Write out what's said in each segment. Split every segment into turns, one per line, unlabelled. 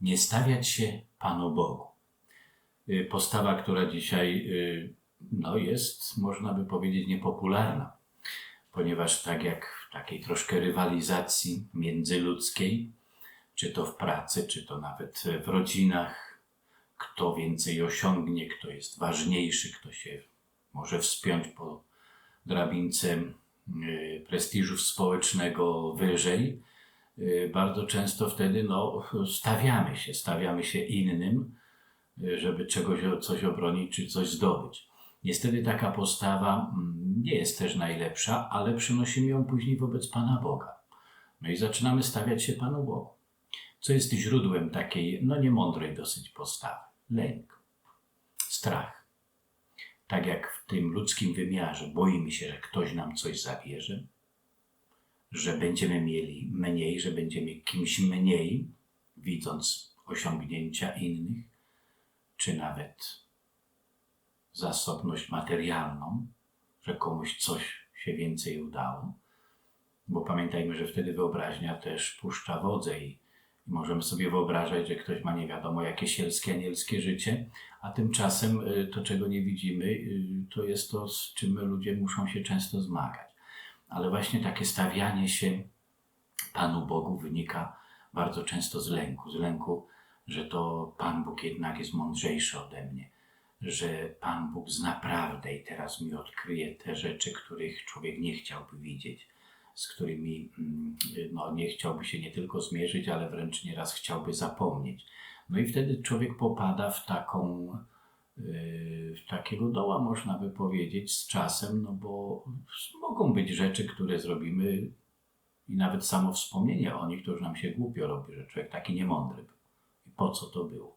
nie stawiać się Panu Bogu. Y, Postawa, która dzisiaj y, no, jest, można by powiedzieć, niepopularna, ponieważ tak jak w takiej troszkę rywalizacji międzyludzkiej, czy to w pracy, czy to nawet w rodzinach, kto więcej osiągnie, kto jest ważniejszy, kto się może wspiąć po drabince y, prestiżu społecznego wyżej, bardzo często wtedy no, stawiamy się, stawiamy się innym, y, żeby czegoś, coś obronić czy coś zdobyć. Niestety taka postawa mm, nie jest też najlepsza, ale przynosimy ją później wobec Pana Boga. No i zaczynamy stawiać się Panu Bogu. Co jest źródłem takiej, no niemądrej dosyć postawy? Lęk, strach. Tak jak w tym ludzkim wymiarze boimy się, że ktoś nam coś zabierze, że będziemy mieli mniej, że będziemy kimś mniej, widząc osiągnięcia innych, czy nawet zasobność materialną, że komuś coś się więcej udało. Bo pamiętajmy, że wtedy wyobraźnia też puszcza wodze i, możemy sobie wyobrażać, że ktoś ma nie wiadomo jakie sielskie, anielskie życie, a tymczasem y, to, czego nie widzimy, y, to jest to, z czym ludzie muszą się często zmagać. Ale właśnie takie stawianie się Panu Bogu wynika bardzo często z lęku, z lęku, że to Pan Bóg jednak jest mądrzejszy ode mnie, że Pan Bóg zna prawdę i teraz mi odkryje te rzeczy, których człowiek nie chciałby widzieć, z którymi mm, no, nie chciałby się nie tylko zmierzyć, ale wręcz nieraz chciałby zapomnieć. No i wtedy człowiek popada w taką, takiego doła, można by powiedzieć, z czasem, no bo mogą być rzeczy, które zrobimy i nawet samo wspomnienie o nich to już nam się głupio robi, że człowiek taki niemądry był. I po co to było?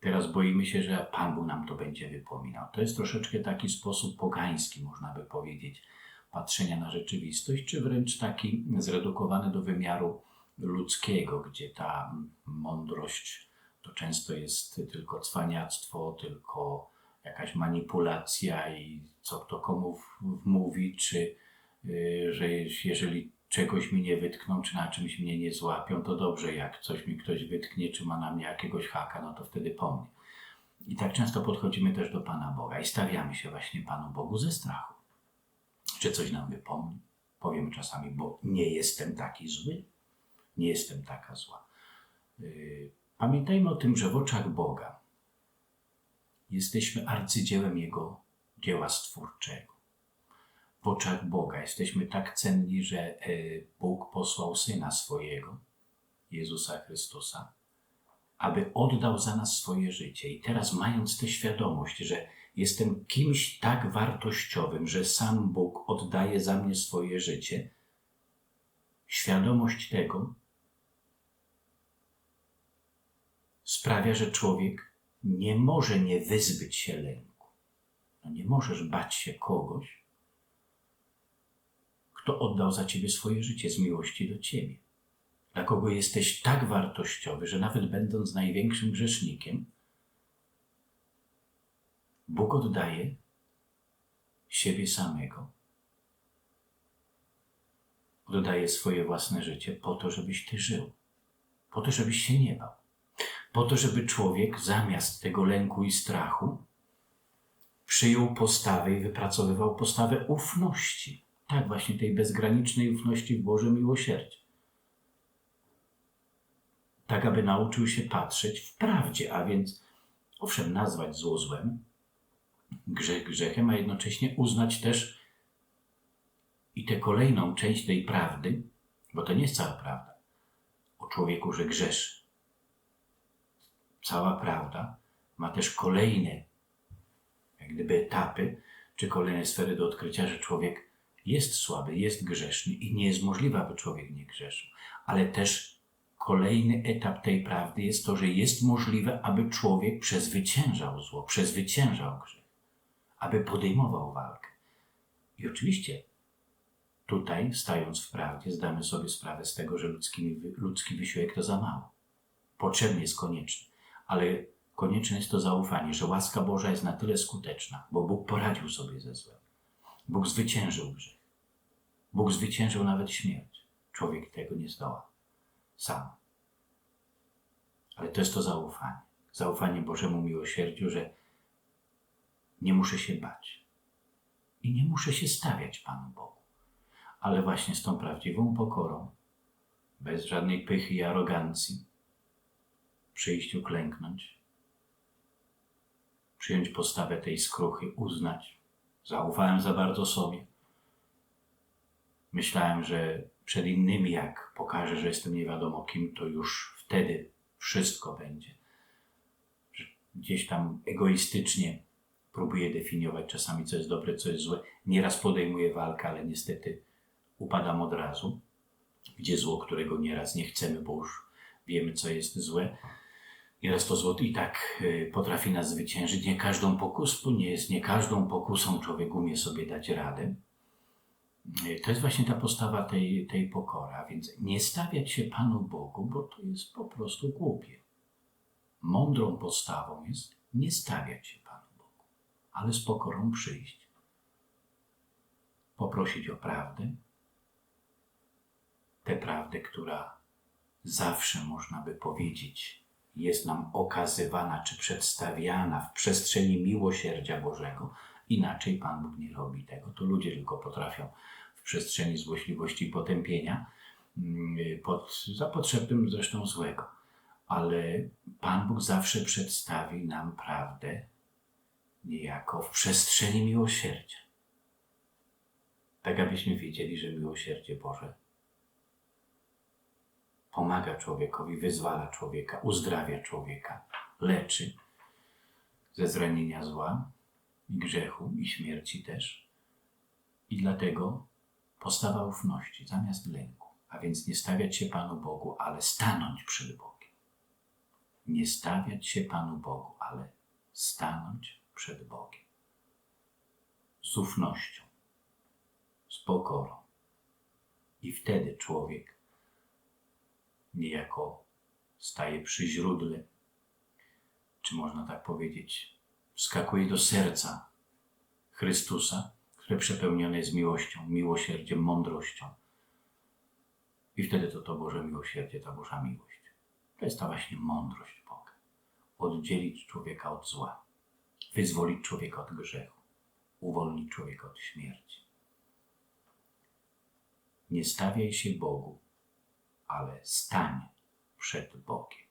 Teraz boimy się, że Pan Bóg nam to będzie wypominał. To jest troszeczkę taki sposób pogański, można by powiedzieć, patrzenia na rzeczywistość, czy wręcz taki zredukowany do wymiaru ludzkiego, gdzie ta mądrość to często jest tylko cwaniactwo, tylko jakaś manipulacja i co kto komu mówi, czy yy, że jeżeli czegoś mi nie wytkną, czy na czymś mnie nie złapią, to dobrze, jak coś mi ktoś wytknie, czy ma na mnie jakiegoś haka, no to wtedy po mnie. I tak często podchodzimy też do Pana Boga i stawiamy się właśnie Panu Bogu ze strachu. Czy coś nam wypomni? Powiem czasami, bo nie jestem taki zły, nie jestem taka zła. Pamiętajmy o tym, że w oczach Boga jesteśmy arcydziełem Jego dzieła stwórczego w oczach Boga. Jesteśmy tak cenni, że e, Bóg posłał Syna swojego, Jezusa Chrystusa, aby oddał za nas swoje życie. I teraz, mając tę świadomość, że jestem kimś tak wartościowym, że sam Bóg oddaje za mnie swoje życie, świadomość tego sprawia, że człowiek nie może nie wyzbyć się lęku. No nie możesz bać się kogoś, kto oddał za ciebie swoje życie z miłości do ciebie. Dla kogo jesteś tak wartościowy, że nawet będąc największym grzesznikiem, Bóg oddaje siebie samego. Oddaje swoje własne życie po to, żebyś ty żył, po to, żebyś się nie bał, po to, żeby człowiek zamiast tego lęku i strachu przyjął postawę i wypracowywał postawę ufności tak, właśnie tej bezgranicznej ufności w Boże miłosierdzie. Tak, aby nauczył się patrzeć w prawdzie, a więc owszem, nazwać zło złem, grzech grzechem, a jednocześnie uznać też i tę kolejną część tej prawdy, bo to nie jest cała prawda, o człowieku, że grzeszy. Cała prawda ma też kolejne, jak gdyby etapy, czy kolejne sfery do odkrycia, że człowiek jest słaby, jest grzeszny i nie jest możliwe, aby człowiek nie grzeszył. Ale też kolejny etap tej prawdy jest to, że jest możliwe, aby człowiek przezwyciężał zło, przezwyciężał grzech, aby podejmował walkę. I oczywiście tutaj, stając w prawdzie, zdamy sobie sprawę z tego, że ludzki, ludzki wysiłek to za mało. Potrzebny jest konieczny, ale konieczne jest to zaufanie, że łaska Boża jest na tyle skuteczna, bo Bóg poradził sobie ze złem. Bóg zwyciężył grzech. Bóg zwyciężył nawet śmierć. Człowiek tego nie zdoła. Sam. Ale to jest to zaufanie. Zaufanie Bożemu miłosierdziu, że nie muszę się bać i nie muszę się stawiać Panu Bogu, ale właśnie z tą prawdziwą pokorą, bez żadnej pychy i arogancji, przyjść uklęknąć, przyjąć postawę tej skruchy, uznać. Zaufałem za bardzo sobie. Myślałem, że przed innymi, jak pokażę, że jestem nie wiadomo kim, to już wtedy wszystko będzie. Gdzieś tam egoistycznie próbuję definiować czasami, co jest dobre, co jest złe. Nieraz podejmuję walkę, ale niestety upadam od razu. Gdzie zło, którego nieraz nie chcemy, bo już wiemy, co jest złe. Nieraz to zło i tak y, potrafi nas zwyciężyć. Nie każdą pokusą nie jest, nie każdą pokusą człowiek umie sobie dać radę. Y, To jest właśnie ta postawa tej, tej pokory, a więc nie stawiać się Panu Bogu, bo to jest po prostu głupie. Mądrą postawą jest nie stawiać się Panu Bogu, ale z pokorą przyjść. Poprosić o prawdę, tę prawdę, która zawsze można by powiedzieć, jest nam okazywana czy przedstawiana w przestrzeni miłosierdzia Bożego. Inaczej Pan Bóg nie robi tego. To ludzie tylko potrafią w przestrzeni złośliwości i potępienia, mm, pod, za potrzebnym zresztą złego. Ale Pan Bóg zawsze przedstawi nam prawdę niejako w przestrzeni miłosierdzia. Tak abyśmy wiedzieli, że miłosierdzie Boże pomaga człowiekowi, wyzwala człowieka, uzdrawia człowieka, leczy ze zranienia zła i grzechu i śmierci też. I dlatego postawa ufności zamiast lęku, a więc nie stawiać się Panu Bogu, ale stanąć przed Bogiem. Nie stawiać się Panu Bogu, ale stanąć przed Bogiem. Z ufnością, z pokorą. I wtedy człowiek niejako staje przy źródle, czy można tak powiedzieć, wskakuje do serca Chrystusa, które przepełnione jest miłością, miłosierdziem, mądrością. I wtedy to to Boże miłosierdzie, ta Boża miłość. To jest ta właśnie mądrość Boga. Oddzielić człowieka od zła, wyzwolić człowieka od grzechu, uwolnić człowieka od śmierci. Nie stawiaj się Bogu, ale stań przed Bogiem.